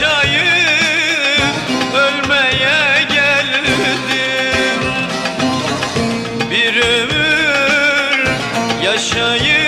yaşayıp ölmeye geldim. Bir ömür yaşayıp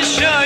başa